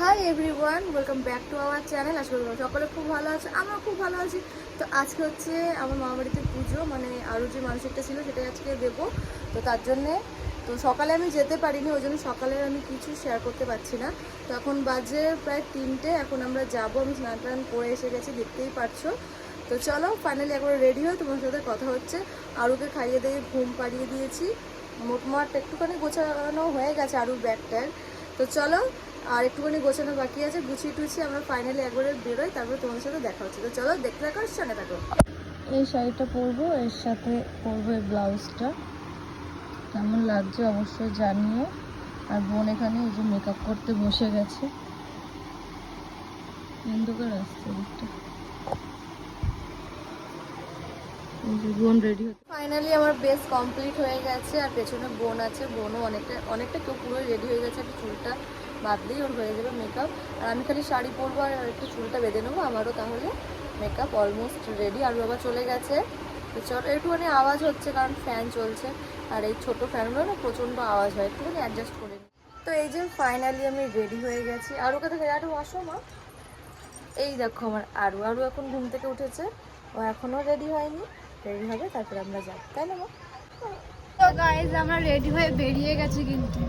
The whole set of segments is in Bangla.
Hi everyone welcome back to our channel আজকে সকলে খুব ভালো আছে আমরা খুব ভালো আছি। তো আজকে হচ্ছে আমার মামা বাড়িতে পুজো মানে আরও যে মানসিকটা ছিল সেটাই আজকে দেবো। তো তার জন্যে, তো সকালে আমি যেতে পারিনি, ওই জন্য সকালে আমি কিছু শেয়ার করতে পারছি না। তো এখন বাজে প্রায় তিনটে, এখন আমরা যাব, আমি স্নান টান করে এসে গেছি, দেখতেই পারছ। তো চলো ফাইনালি একবার রেডি হয়ে তোমার সাথে কথা হচ্ছে। আরুকে খাইয়ে দিয়ে ঘুম পাড়িয়ে দিয়েছি। মোটমাট একটুখানি গোছানো হয়ে গেছে আরুর ব্যাগ ট্যাগ তো চলো আর একটুখানি গোছানো বাকি আছে গুছিয়ে টুছিয়ে আমরা ফাইনালি একবারে বেরোই তারপরে তোমার সাথে দেখা হচ্ছে। তো চলো দেখতে থাকো সঙ্গে থাকো। এই শাড়িটা পরবো এর সাথে পরবো এই ব্লাউজটা। কেমন লাগছে অবশ্যই জানিও। আর বোন এখানে এই যে মেকআপ করতে বসে গেছে। অন্ধকার আসছে দিকটা বোন রেডি ফাইনালি আমার বেস কমপ্লিট হয়ে গেছে আর পেছনে বোন আছে। বোনও অনেকটা অনেকটা কেউ পুরো রেডি হয়ে গেছে একটু চুলটা। বাঁধলেই ওর হয়ে যাবে মেকআপ আর আমি খালি শাড়ি পরবো আর একটু চুলটা বেঁধে নেব, আমারও তাহলে মেকআপ অলমোস্ট রেডি আর বাবা চলে গেছে। চল, একটুখানি আওয়াজ হচ্ছে, কারণ ফ্যান চলছে। আর এই ছোটো ফ্যানগুলো না প্রচণ্ড আওয়াজ হয়, একটুখানি অ্যাডজাস্ট করে নিই। তো এই যে ফাইনালি আমি রেডি হয়ে গেছি। আর ওকে থেকে? আরও, আসো মা। এই দেখো আমার আরও আরও এখন ঘুম থেকে উঠেছে। ও এখনও রেডি হয়নি। রেডি হবে, তারপরে আমরা যাই তাই না মা? তো গাইজ আমরা রেডি হয়ে বেরিয়ে গেছি কিন্তু।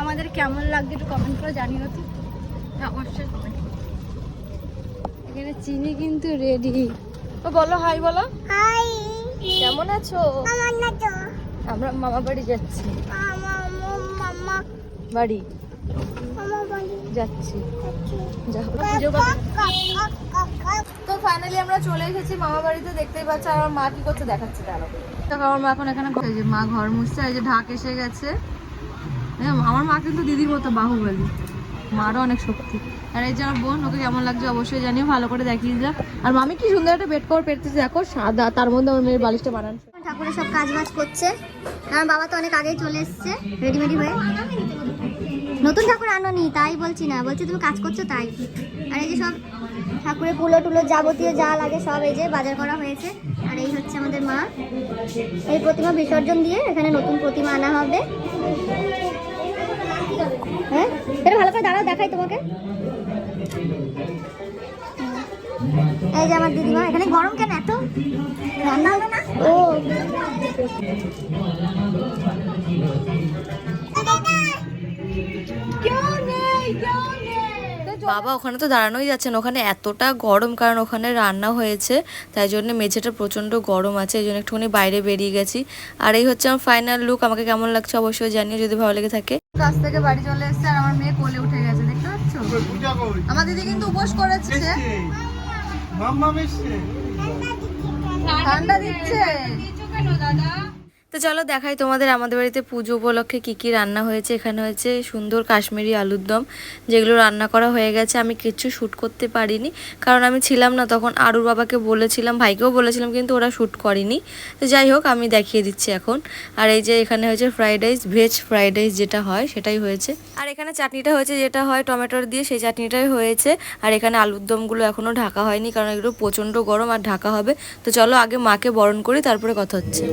আমাদের কেমন লাগছে একটু কমেন্ট করে জানিও তো। অবশ্যই কমেন্ট এখানে চিনি কিন্তু রেডি ও বলো হাই বলো। হাই কেমন আছো? আমার মামা বাড়ি যাচ্ছি। বাড়ি। যাচ্ছি। তো ফাইনালি আমরা চলে এসেছি মামা বাড়িতে দেখতেই পাচ্ছ আর আমার মা কি করছে দেখাচ্ছে তারও দেখো আমার মা এখন এখানে মা ঘর মুছছে এই যে ঢাক এসে গেছে। আমার মা কিন্তু দিদির মতো বাহুবলী। মারও অনেক শক্তি। আর এই যে আমার বোন, ওকে কেমন লাগছে অবশ্যই জানিও, ভালো করে দেখিয়ে দিলাম। আর মামি কি সুন্দর একটা বেড কভার পেতেছে দেখো, সাদা, তার মধ্যে আমার মেয়ের বালিশটা বানানো। ঠাকুরের সব কাজ বাজ করছে। আমার বাবা তো অনেক আগেই চলে এসছে রেডিমেডি হয়ে। নতুন ঠাকুর আনোনি, তাই বলছি না, বলছি তুমি কাজ করছ তাই। আর এই যে সব ঠাকুরের পুলো টুলো যাবতীয় যা লাগে সব এই যে বাজার করা হয়েছে। আর এই হচ্ছে আমাদের মা। এই প্রতিমা বিসর্জন দিয়ে এখানে নতুন প্রতিমা আনা হবে। হ্যাঁ? এটা ভালো করে দাঁড়াও দেখাই তোমাকে। এই যে আমার দিদিমা এখানে গরম কেন এত? রান্না হলো না? ও। বাবা ওখানে তো দাঁড়ানোই যাচ্ছেন ওখানে এতটা গরম কারণ ওখানে রান্না হয়েছে তাই জন্য মেঝেটা প্রচণ্ড গরম আছে এই জন্য একটুখানি বাইরে বেরিয়ে গেছি। আর এই হচ্ছে আমার ফাইনাল লুক আমাকে কেমন লাগছে অবশ্যই জানিও যদি ভালো লেগে থাকে। কাছ থেকে বাড়ি চলে এসেছে আর আমার মেয়ে কোলে উঠে গেছে দেখতে পাচ্ছ? আমার দিদি কিন্তু উপোস করেছে। ঠান্ডা দিচ্ছে। তো চলো দেখাই তোমাদের আমাদের বাড়িতে পুজো উপলক্ষে কি কি রান্না হয়েছে। এখানে হয়েছে সুন্দর কাশ্মীরি আলুর দম, যেগুলো রান্না করা হয়ে গেছে। আমি কিচ্ছু শ্যুট করতে পারিনি, কারণ আমি ছিলাম না তখন আরুর বাবাকে বলেছিলাম, ভাইকেও বলেছিলাম, কিন্তু ওরা শ্যুট করেনি। তো যাই হোক, আমি দেখিয়ে দিচ্ছি এখন। আর এই যে এখানে হয়েছে fried rice, veg fried rice যেটা হয়, সেটাই হয়েছে। আর এখানে চাটনিটা হয়েছে, যেটা হয় টমেটোর দিয়ে, সেই চাটনিটাই হয়েছে। আর এখানে আলুর দমগুলো এখনও ঢাকা হয়নি, কারণ এগুলো প্রচণ্ড গরম আর ঢাকা হবে। তো চলো আগে মাকে বরণ করি, তারপরে কথা হচ্ছে।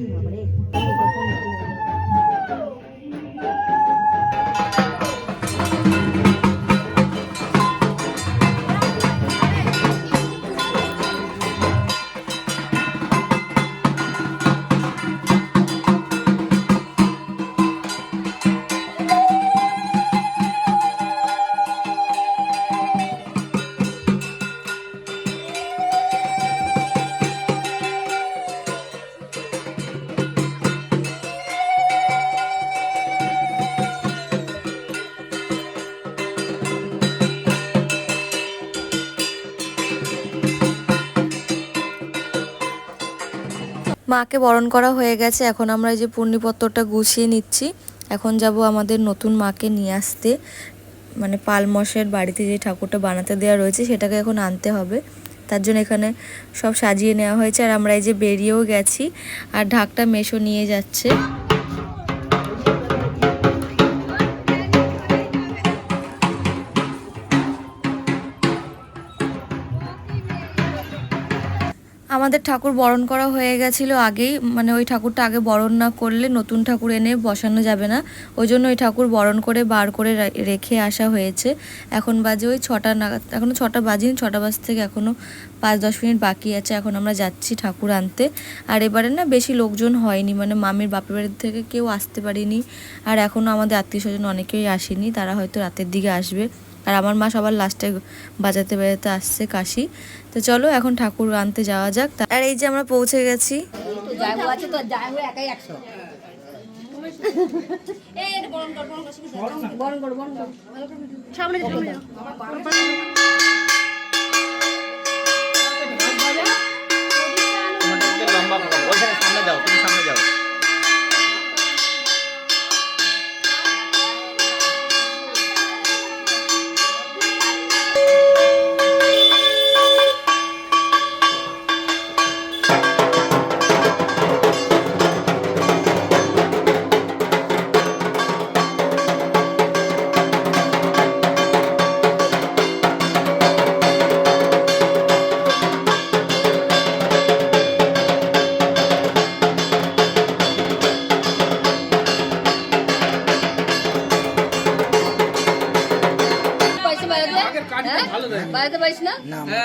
我不累。মাকে বরণ করা হয়ে গেছে। এখন আমরা এই যে পূর্ণিপত্রটা গুছিয়ে নিচ্ছি। এখন যাব আমাদের নতুন মাকে নিয়ে আসতে। মানে পালমশের বাড়িতে যে ঠাকুরটা বানাতে দেওয়া রয়েছে, সেটাকে এখন আনতে হবে। তার জন্য এখানে সব সাজিয়ে নেওয়া হয়েছে। আর আমরা এই যে বেরিয়েও গেছি, আর ঢাকটা মেশো নিয়ে যাচ্ছে। আমাদের ঠাকুর বরণ করা হয়ে গেছিল আগেই। মানে ওই ঠাকুরটা আগে বরণ না করলে নতুন ঠাকুর এনে বসানো যাবে না। ওই জন্য ওই ঠাকুর বরণ করে বার করে রেখে আসা হয়েছে। এখন বাজে ওই ছটা নাগাদ এখনও ছটা বাজিনি, ছটা বাজ থেকে এখনও পাঁচ দশ মিনিট বাকি আছে। এখন আমরা যাচ্ছি ঠাকুর আনতে। আর এবারে না বেশি লোকজন হয়নি। মানে মামির বাপের বাড়ির থেকে কেউ আসতে পারিনি। আর এখনও আমাদের আত্মীয় স্বজন অনেকেই আসেনি। তারা হয়তো রাতের দিকে আসবে। আর আমার মা সবার লাস্টে বাজাতে বাজাতে আসছে কাশি। তো চলো এখন ঠাকুর আনতে যাওয়া যাক। তা- আর এই যে আমরা পৌঁছে গেছি। সামনে যাও তুমি সামনে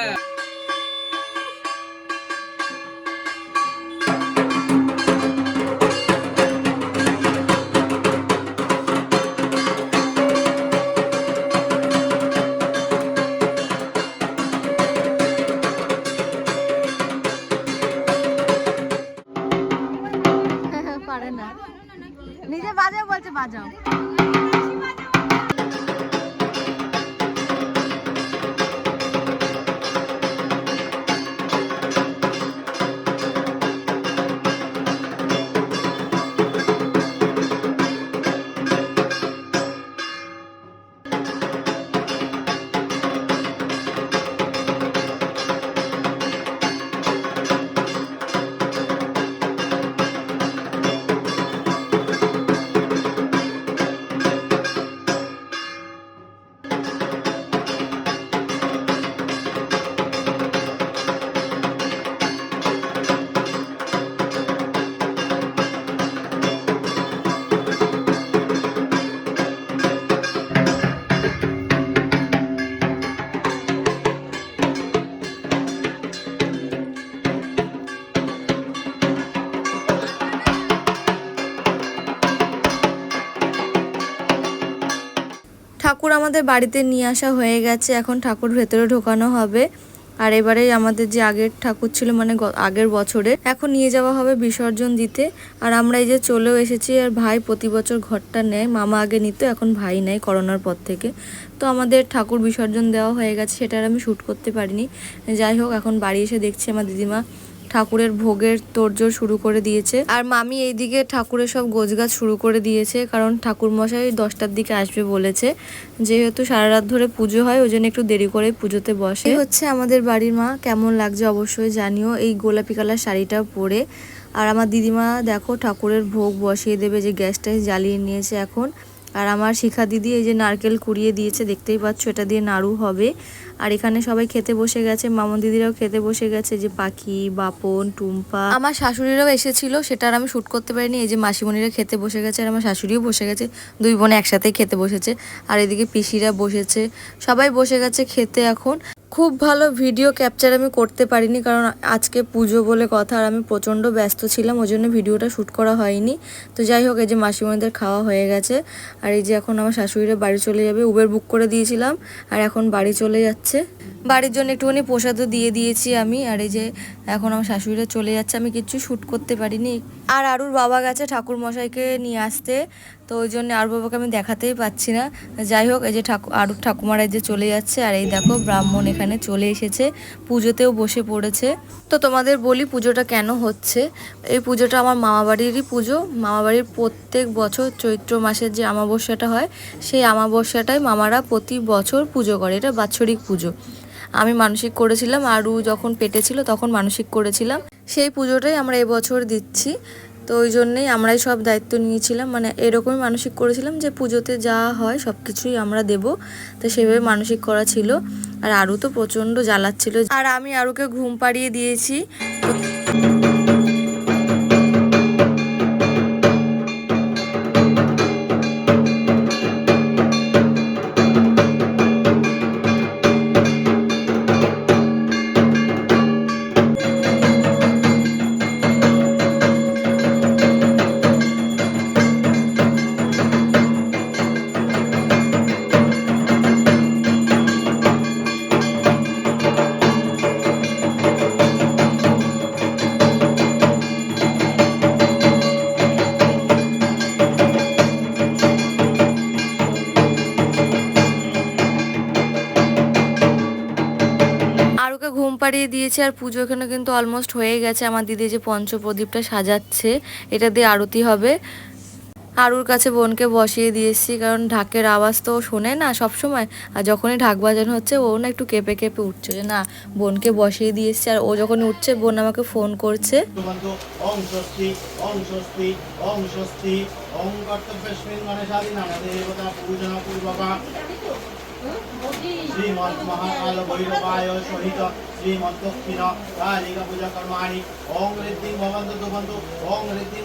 যাও পারে না। নিজে বাজাও বলছে বাজাও। ঠাকুর আমাদের বাড়িতে নিয়ে আসা হয়ে গেছে, এখন ঠাকুর ভেতরে ঢোকানো হবে। আর এবারে আমাদের যে আগের ঠাকুর ছিল মানে আগের বছরে, এখন নিয়ে যাওয়া হবে বিসর্জন দিতে। আর আমরা এই যে চলেও এসেছি, আর ভাই প্রতি বছর ঘরটা নেয়, মামা আগে নিত, এখন ভাই নেয় করোনার পর থেকে। তো আমাদের ঠাকুর বিসর্জন দেওয়া হয়ে গেছে, সেটা আর আমি শ্যুট করতে পারিনি। যাই হোক, এখন বাড়ি এসে দেখছি আমার দিদিমা ঠাকুরের ভোগের তোড়জোড় শুরু করে দিয়েছে। আর মামি এইদিকে ঠাকুরের সব গোছগাছ শুরু করে দিয়েছে, কারণ ঠাকুর মশাই দশটার দিকে আসবে বলেছে। যেহেতু সারা রাত ধরে পুজো হয়, ওই জন্য একটু দেরি করে পুজোতে বসে। হচ্ছে আমাদের বাড়ির মা, কেমন লাগছে অবশ্যই জানিও। এই গোলাপি কালার শাড়িটা পরে। আর আমার দিদিমা দেখো ঠাকুরের ভোগ বসিয়ে দেবে, যে গ্যাসটা জ্বালিয়ে নিয়েছে এখন। আর আমার শিখা দিদি এই যে নারকেল কুড়িয়ে দিয়েছে, দেখতেই পাচ্ছ এটা দিয়ে নাড়ু হবে। আর এখানে সবাই খেতে বসে গেছে, মামন দিদিরাও খেতে বসে গেছে যে পাখি, বাপন, টুম্পা। আমার শাশুড়িরাও এসেছিল, সেটা আর আমি শ্যুট করতে পারিনি, এই যে মাসিমণিরা খেতে বসে গেছে আর আমার শাশুড়িও বসে গেছে, দুই বোন একসাথেই খেতে বসেছে। আর এদিকে পিসিরা বসেছে, সবাই বসে গেছে খেতে এখন। খুব ভালো ভিডিও ক্যাপচার আমি করতে পারিনি, কারণ আজকে পুজো বলে কথা আর আমি প্রচণ্ড ব্যস্ত ছিলাম ওই জন্য ভিডিওটা শ্যুট করা হয়নি। তো যাই হোক, এই যে মাসিমণিদের খাওয়া হয়ে গেছে, আর এই যে এখন আমার শাশুড়িরা বাড়ি চলে যাবে উবের বুক করে দিয়েছিলাম, আর এখন বাড়ি চলে যাচ্ছে। বাড়ির জন্য একটুখানি প্রসাদও দিয়ে দিয়েছি আমি, আর এই যে এখন আমার শাশুড়িরা চলে যাচ্ছে, আমি কিচ্ছু শ্যুট করতে পারিনি। আর আরুর বাবা গেছে ঠাকুর মশাইকে নিয়ে আসতে তো ওই জন্য আর বাবাকে আমি দেখাতেই পাচ্ছি না। যাই হোক, এই যে ঠাকুর আরুর ঠাকুমারা এই যে চলে যাচ্ছে, আর এই দেখো ব্রাহ্মণ এখানে চলে এসেছে, পুজোতেও বসে পড়েছে। তো তোমাদের বলি পুজোটা কেন হচ্ছে? এই পুজোটা আমার মামা বাড়িরই পুজো। মামা বাড়ির প্রত্যেক বছর চৈত্র মাসের যে অমাবস্যাটা হয়, সেই অমাবস্যাটাই মামারা প্রতি বছর পুজো করে। এটা বাৎসরিক পুজো। আমি মানসিক করেছিলাম আরও যখন পেটে ছিল তখন মানসিক করেছিলাম। সেই পুজোটাই আমরা এবছর দিচ্ছি। তো ওই জন্যেই আমরাই সব দায়িত্ব নিয়েছিলাম। মানে এরকমই মানসিক করেছিলাম যে পুজোতে যা হয় সব কিছুই আমরা দেব। তো সেভাবে মানসিক করা ছিল। আর আরও তো প্রচণ্ড জ্বালাচ্ছিল। আর আমি আরুকে ঘুম পাড়িয়ে দিয়েছি। দিয়েছে আর পুজো এখানে কিন্তু অলমোস্ট হয়ে গেছে। আমার দিদি যে পঞ্চপ্রদীপটা সাজাচ্ছে, এটা দিয়ে আরতি হবে। আরুর কাছে বোনকে বসিয়ে দিয়েছি, কারণ ঢাকের আওয়াজ তো শোনে না সব সময় আর যখনই ঢাক বাজানো হচ্ছে, ও না একটু কেঁপে কেঁপে উঠছে যে না, বোনকে বসিয়ে দিয়েছি। আর ও যখন উঠছে, বোন আমাকে ফোন করছে। বন্ধু ওং স্বস্তি ওং স্বস্তি ওং স্বস্তি ওং কর্তব্যস্মিন মনসাদি নাম দেবতা পূজনা পূর্বকা শ্রীমন্ত মহাকাল ভৈরবায় সহিত শ্রীমন্ত দক্ষিণ কালিকা পূজা কর্মাণি ওং ঋদ্ধিং ভবন্তু দুবন্তু ওং ঋদ্ধিং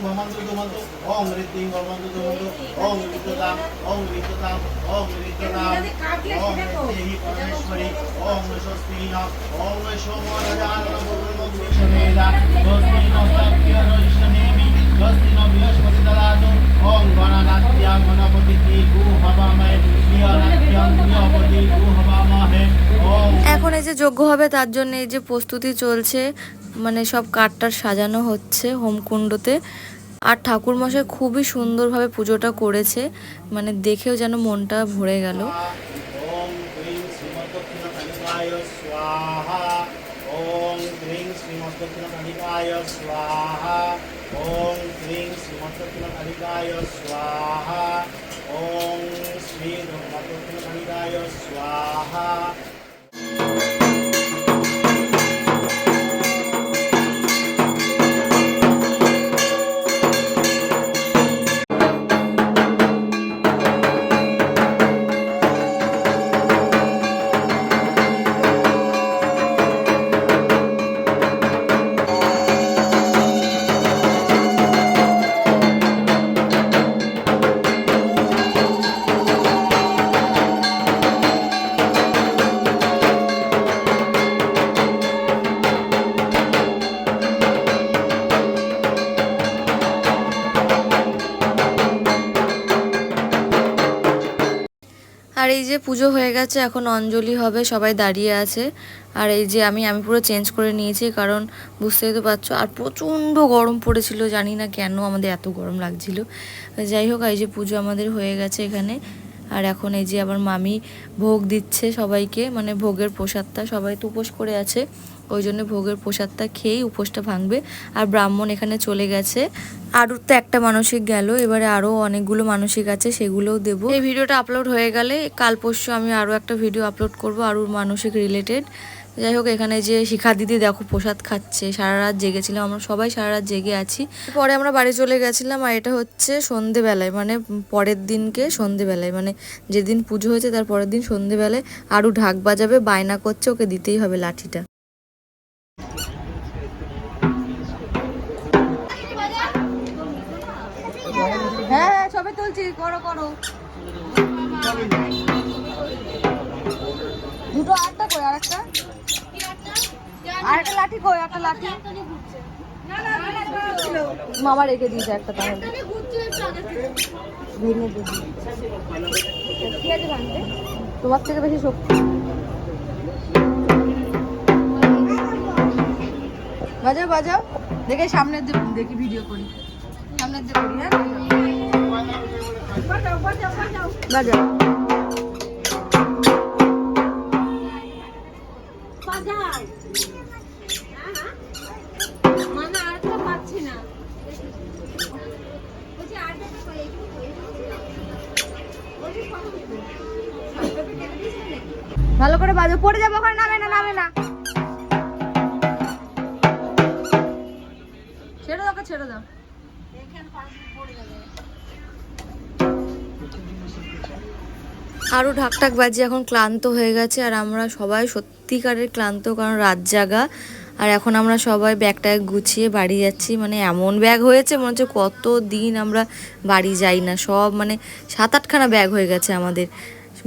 ভবন্তু দুবন্তু ওং এখন এই যে যজ্ঞ হবে, তার জন্য এই যে প্রস্তুতি চলছে মানে সব কাঠটার সাজানো হচ্ছে হোমকুণ্ডতে। আর ঠাকুর মশাই খুবই সুন্দরভাবে পুজোটা করেছে মানে দেখেও যেন মনটা ভরে গেল। ওম ক্রিং শ্রীমদ্দক্ষিণকালিকায় স্বাহা ওম ক্রিং শ্রীমদ্দক্ষিণকালিকায় স্বাহা আর এই যে পুজো হয়ে গেছে, এখন অঞ্জলি হবে, সবাই দাঁড়িয়ে আছে। আর এই যে আমি আমি পুরো চেঞ্জ করে নিয়েছি, কারণ বুঝতেই তো পারছ, আর প্রচণ্ড গরম পড়েছিল, জানি না কেন আমাদের এত গরম লাগছিল। যাই হোক এই যে পুজো আমাদের হয়ে গেছে এখানে। আর এখন এই যে আবার মামি ভোগ দিচ্ছে সবাইকে মানে ভোগের প্রসাদটা, সবাই তো উপোস করে আছে। ওই জন্য ভোগের প্রসাদটা খেয়েই উপোসটা ভাঙবে। আর ব্রাহ্মণ এখানে চলে গেছে। আরুর তো একটা মানসিক গেল, এবারে আরও অনেকগুলো মানসিক আছে, সেগুলোও দেবো। এই ভিডিওটা আপলোড হয়ে গেলে কাল পরশু আমি আরও একটা ভিডিও আপলোড করব আরুর মানসিক রিলেটেড যাই হোক, এখানে যে শিখা দিদি দেখো প্রসাদ খাচ্ছে, সারা রাত জেগেছিলাম, আমরা সবাই সারা রাত জেগে আছি। পরে আমরা বাড়ি চলে গেছিলাম, আর এটা হচ্ছে সন্ধেবেলায় মানে পরের দিনকে সন্ধেবেলায় মানে যেদিন পুজো হয়েছে তার পরের দিন সন্ধেবেলায় আরও ঢাক বাজাবে, বায়না করছে, ওকে দিতেই হবে লাঠিটা। সবে তুলছি, করো করো। দুটো আটটা কই, আরেকটা? আরেকটা লাঠি কই, একটা লাঠি? মামা রেখে দিয়েছে একটা তাহলে। ভেঙে আছে তোমার থেকে বেশি শক্তি। বাজাও বাজাও। দেখে সামনের দেখি ভিডিও করি। সামনের দিকে করি হ্যাঁ? বাজাও ভালো করে বাজো। পড়ে যাব ওখানে, নামে না নামে না। ছেড়ে দাও ছেড়ে দাও। আরও ঢাকটাক বাজি এখন ক্লান্ত হয়ে গেছে, আর আমরা সবাই সত্যিকারের ক্লান্ত, কারণ রাত জাগা। আর এখন আমরা সবাই ব্যাগটা গুছিয়ে বাড়ি যাচ্ছি মানে এমন ব্যাগ হয়েছে, মনে হচ্ছে কত দিন আমরা বাড়ি যাই না, সব মানে সাত আটখানা ব্যাগ হয়ে গেছে আমাদের।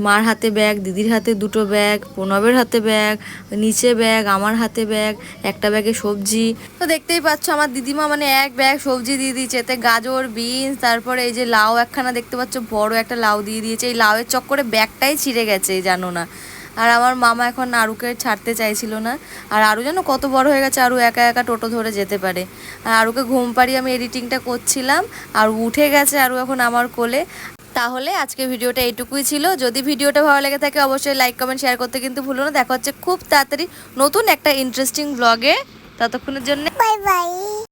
মার হাতে ব্যাগ, দিদির হাতে দুটো ব্যাগ, প্রণবের হাতে ব্যাগ, নিচে ব্যাগ, আমার হাতে ব্যাগ, একটা ব্যাগে সবজি। তো দেখতেই পাচ্ছ আমার দিদিমা মানে এক ব্যাগ সবজি দিয়ে দিয়েছে। এতে গাজর, বিনস, তারপরে এই যে লাউ একখানা দেখতে পাচ্ছ, বড় একটা লাউ দিয়ে দিয়েছে। এই লাউয়ের চক্করে ব্যাগটাই ছিঁড়ে গেছে, জানো না। আর আমার মামা এখন আরুকে ছাড়তে চাইছিল না। আর আরু যেন কত বড় হয়ে গেছে আরও একা একা টোটো ধরে যেতে পারে। আর আরুকে ঘুম পাড়িয়ে আমি এডিটিংটা করছিলাম। আর উঠে গেছে আরও এখন আমার কোলে। তাহলে আজকে ভিডিওটা এইটুকুই ছিল। যদি ভিডিওটা ভালো লেগে থাকে, অবশ্যই লাইক কমেন্ট শেয়ার করতে কিন্তু ভুলো না। দেখা হচ্ছে খুব তাড়াতাড়ি নতুন একটা ইন্টারেস্টিং ব্লগে ততক্ষণের জন্য বাই বাই